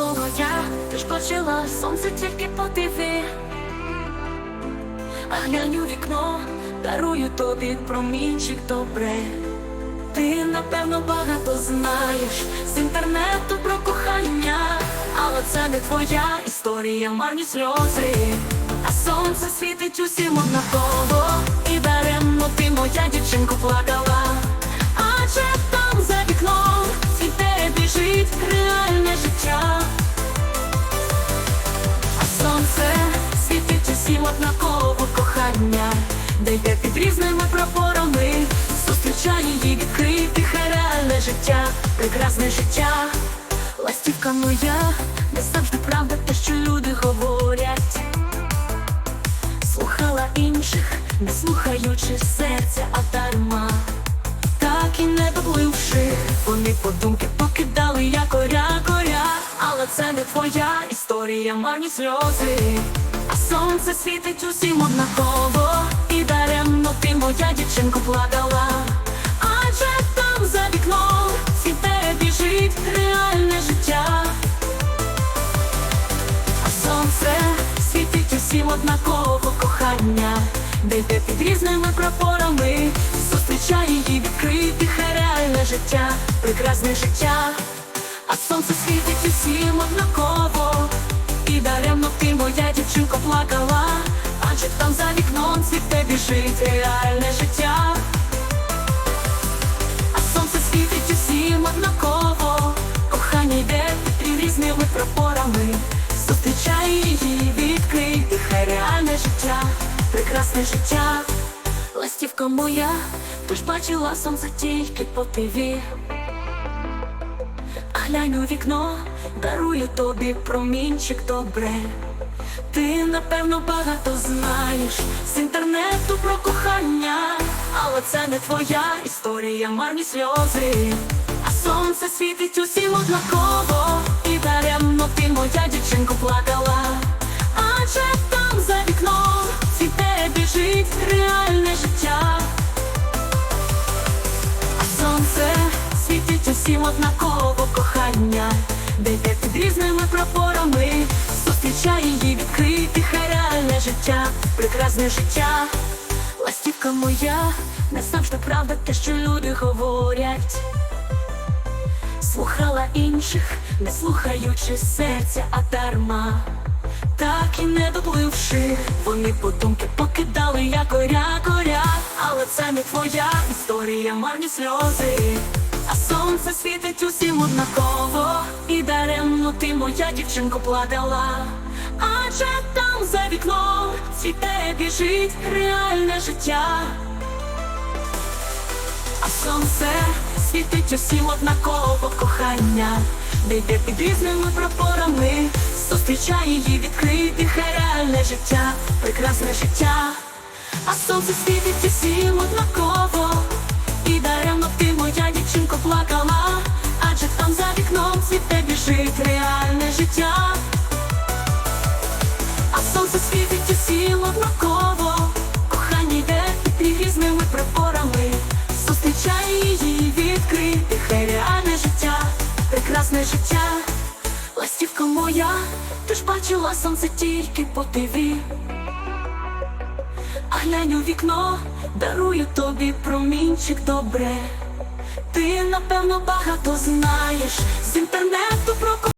навколо я? Бачила сонце тільки по ТВ А глянь у вікно, дарую тобі промінчик добре. Ти напевно багато знаєш з інтернету про кохання, але це не твоя історія, марні сльози. А сонце світить усім однаково Де йде під різними прапорами. Зустрічає її відкритих реальне життя, прекрасне життя. Ластівка моя, не завжди правда те, що люди говорять. Слухала інших, не слухаючи серця, а дарма. Так і не добливши, вони подумки покидали якоря коря Але це не твоя історія, марні сльози. А сонце світить усім однаково І даремно ти, моя дівчинко, плакала. Адже там за вікном цвіте біжить реальне життя. А сонце світить усім однаково кохання, де йде під різними прапорами, зустрічає її відкритих реальне життя, прекрасне життя, а сонце світить усім однаково, ти, моя дівчинко, плакала, адже там за вікном цвіте біжить реальне життя. А сонце світить усім однаково, кохання йде під різними прапорами, зустрічає її відкритих реальне життя, прекрасне життя, ластівка моя, ти ж бачила сонце тільки по тиві. Глянь у вікно, дарую тобі промінчик добре. Ти напевно багато знаєш з інтернету про кохання, але це не твоя історія, марні сльози. А сонце світить усім однаково, і даремно ти, моя дівчинко, плакала. Адже там за вікном цвіте біжить реальне життя. А сонце світить усім однаково кохання, де під різними прапорами, зустрічає її відкритих реальне життя, прекрасне життя, ластівка моя, не завжди правда те, що люди говорять. Слухала інших, не слухаючи серця, а дарма. Так і не допливши, вони подумки покидали якоря коря, але це не твоя історія, марні сльози. А сонце світить усім однаково, і даремно ти, моя дівчинко, плакала. Адже там за вікном цвіте біжить реальне життя. А сонце світить усім однаково кохання, де йде під різними прапорами, зустрічає її відкритих реальне життя, прекрасне життя, а сонце світить усім однаково, і даремно ти, моя дівчинко, плакала, адже там за вікном цвіте біжить реальне життя. Прекрасне життя, ластівка моя, ти ж бачила сонце тільки по тиві. А глянь у вікно, дарую тобі промінчик добре. Ти напевно багато знаєш з інтернету про